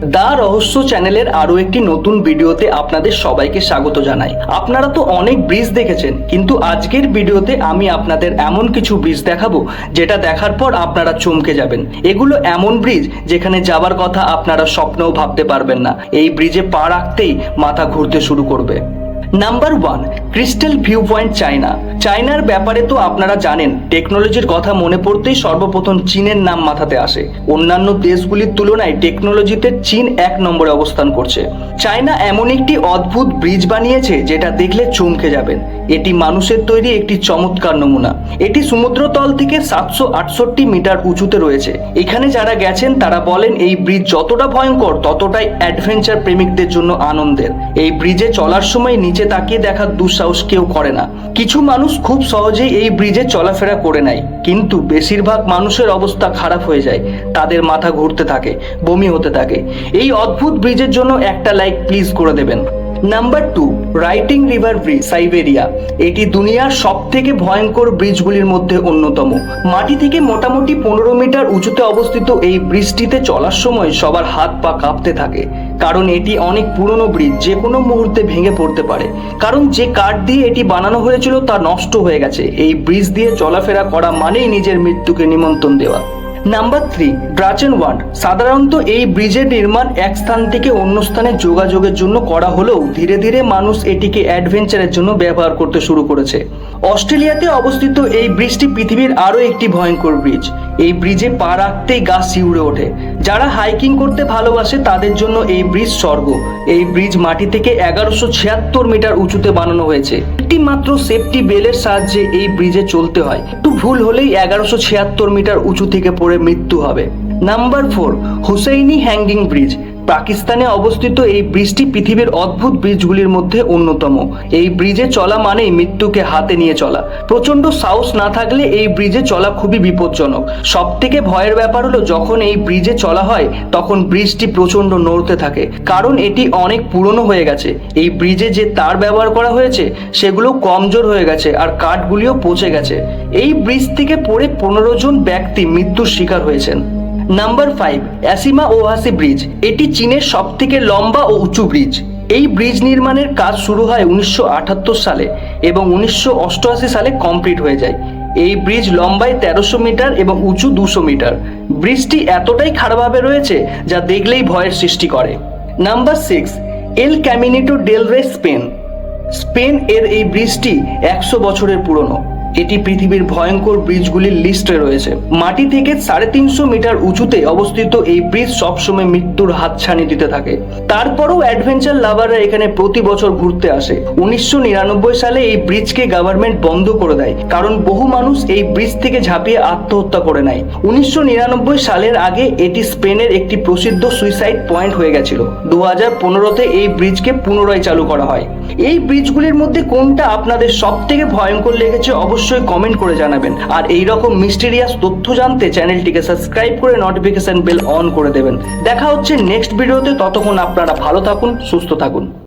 দা রহস্য চ্যানেলের আরও একটি নতুন ভিডিওতে আপনাদের সবাইকে স্বাগত জানাই। আপনারা তো অনেক ব্রিজ দেখেছেন, কিন্তু আজকের ভিডিওতে আমি আপনাদের এমন কিছু ব্রিজ দেখাবো, যেটা দেখার পর আপনারা চমকে যাবেন। এগুলো এমন ব্রিজ যেখানে যাবার কথা আপনারা স্বপ্নেও ভাবতে পারবেন না। এই ব্রিজে পা রাখতেই মাথা ঘুরতে শুরু করবে। Number one crystal view point China চায়নার ব্যাপারে তো আপনারা জানেন টেকনোলজির কথা মনে পড়তেই সর্বপ্রথম চীনের নাম মাথাতে আসে। অন্যান্য দেশগুলির তুলনায় টেকনোলজিতে চীন এক নম্বরে অবস্থান করছে। চায়না এমন একটি অদ্ভুত ব্রিজ বানিয়েছে যেটা দেখলে চমকে যাবেন। এটি মানুষের তৈরি একটি চমৎকার নমুনা। এটি সমুদ্রতল থেকে সাতশো আটষট্টি মিটার উঁচুতে রয়েছে। এখানে যারা গেছেন, তারা বলেন এই ব্রিজ যতটা ভয়ঙ্কর, ততটাই অ্যাডভেঞ্চার প্রেমিকদের জন্য আনন্দের। এই ব্রিজে চলার সময় নিচে তাকিয়ে দেখার দুঃসাহস কেউ করে না। কিছু মানুষ খুব সহজেই এই ব্রিজে চলাফেরা করে নেয়। কিন্তু বেশিরভাগ মানুষের অবস্থা খারাপ হয়ে যায়। তাদের মাথা ঘুরতে থাকে, বমি হতে থাকে। এই অদ্ভুত ব্রিজের জন্য একটা লাইক প্লিজ করে দেবেন। Number two writing river bridge Siberia এটি দুনিয়ার সব থেকে ভয়ঙ্কর ব্রিজগুলির মধ্যে অন্যতম। মাটি থেকে মোটামুটি পনেরো মিটার উঁচুতে অবস্থিত এই ব্রিজটিতে চলার সময় সবার হাত পা কাঁপতে থাকে, কারণ এটি অনেক পুরনো ব্রিজ, যে কোনো মুহূর্তে ভেঙে পড়তে পারে। কারণ যে কাঠ দিয়ে এটি বানানো হয়েছিল তা নষ্ট হয়ে গেছে। এই ব্রিজ দিয়ে চলাফেরা করা মানেই নিজের মৃত্যুকে নিমন্ত্রণ দেওয়া। নাম্বার থ্রি ড্রাচেন ওয়ান সাধারণত এই ব্রিজের নির্মাণ এক স্থান থেকে অন্য স্থানে যোগাযোগের জন্য করা হলেও ধীরে ধীরে মানুষ এটিকে অ্যাডভেঞ্চারের জন্য ব্যবহার করতে শুরু করেছে। অস্ট্রেলিয়াতে অবস্থিত এই ব্রিজটি পৃথিবীর আরও একটি ভয়ঙ্কর ব্রিজ। এই ব্রিজে পা রাখতেই গা শিউড়ে ওঠে। যারা হাইকিং করতে ভালোবাসে, তাদের জন্য এই ব্রিজ স্বর্গ। এই ব্রিজ মাটি থেকে এগারোশো ছিয়াত্তর মিটার উঁচুতে বানানো হয়েছে। একটি মাত্র সেফটি বেলের সাহায্যে এই ব্রিজে চলতে হয়। একটু ভুল হলেই এগারোশো ছিয়াত্তর মিটার উঁচু থেকে পড়ে মৃত্যু হবে। Number four, Hussaini hanging bridge. পাকিস্তানে অবস্থিত এই ব্রিজটি পৃথিবীর অদ্ভুত ব্রিজগুলির মধ্যে অন্যতম। এই ব্রিজে চলা মানেই মৃত্যুকে হাতে নিয়ে চলা। প্রচণ্ড সাহস না থাকলে এই ব্রিজে চলা খুবই বিপজ্জনক। সব থেকে ভয়ের ব্যাপার হলো, যখন এই ব্রিজে চলা হয়, তখন ব্রিজটি প্রচণ্ড নড়তে থাকে। কারণ এটি অনেক পুরনো হয়ে গেছে। এই ব্রিজে যে তার ব্যবহার করা হয়েছে, সেগুলো কমজোর হয়ে গেছে আর কাঠগুলিও পচে গেছে। এই ব্রিজ থেকে পড়ে পনেরো জন ব্যক্তি মৃত্যুর শিকার হয়েছেন। Number five Asima Ohashi bridge এটি চীনের সব থেকে লম্বা ও উঁচু ব্রিজ এই ব্রিজ নির্মাণের কাজ শুরু হয় উনিশশো আটাত্তর সালে এবং উনিশশো অষ্টআশি সালে কমপ্লিট হয়ে যায়। এই ব্রিজ লম্বায় তেরোশো মিটার এবং উঁচু দুশো মিটার। ব্রিজটি এতটাই খারাপভাবে রয়েছে যা দেখলেই ভয়ের সৃষ্টি করে। Number six El Caminito del Rey Spain Spain এর এই ব্রিজটি একশো বছরের পুরনো। এটি পৃথিবীর ভয়ঙ্কর ব্রিজগুলির লিস্টে রয়েছে। মাটি থেকে সাড়ে তিনশো মিটার উঁচুতে অবস্থিত এই ব্রিজ সবসময় মৃত্যুর হাতছানি দিতে থাকে। তারপরও অ্যাডভেঞ্চার লাভাররা এখানে প্রতি বছর ঘুরতে আসে। উনিশশো নিরানব্বই সালে এই ব্রিজকে গভর্নমেন্ট বন্ধ করে দেয়, কারণ বহু মানুষ এই ব্রিজ থেকে ঝাঁপিয়ে আত্মহত্যা করে নেয়। উনিশশো নিরানব্বই সালের আগে এটি স্পেনের একটি প্রসিদ্ধ সুইসাইড পয়েন্ট হয়ে গেছিল। দু হাজার পনেরোতে এই ব্রিজকে পুনরায় চালু করা হয়। এই ব্রিজগুলির মধ্যে কোনটা আপনাদের সব থেকে ভয়ঙ্কর লেগেছে অবশ্যই কমেন্ট করে জানাবেন। আর এই রকম মিস্টেরিয়াস তথ্য জানতে চ্যানেলটিকে সাবস্ক্রাইব করে নোটিফিকেশন বেল অন করে দেবেন। দেখা হচ্ছে নেক্সট ভিডিওতে ততক্ষণ আপনারা ভালো থাকুন, সুস্থ থাকুন।